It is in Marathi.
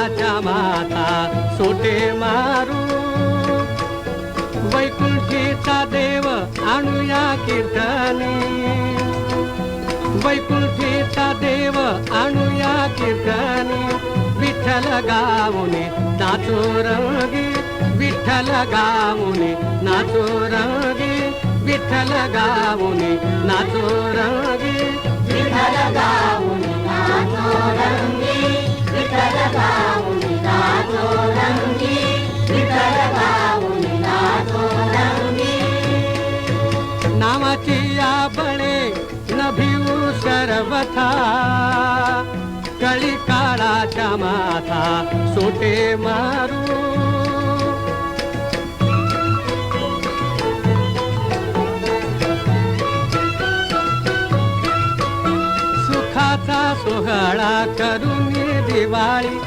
माझ्या माता सोटे मारू. वैकुंठीचा देव आणूया कीर्तनी. वैकुंठीचा देव आणूया कीर्तनी. विठ्ठल गाऊने नाचो रंगी. विठ्ठल गाऊने नाचो रंगी. विठ्ठल गाऊने नाचो रंगी. नावाची आपणे बळे न भिवू सर्वथा. कळी काळाच्या माथा सोटे मारू. सुखाचा सोहळा करून दिवाळी.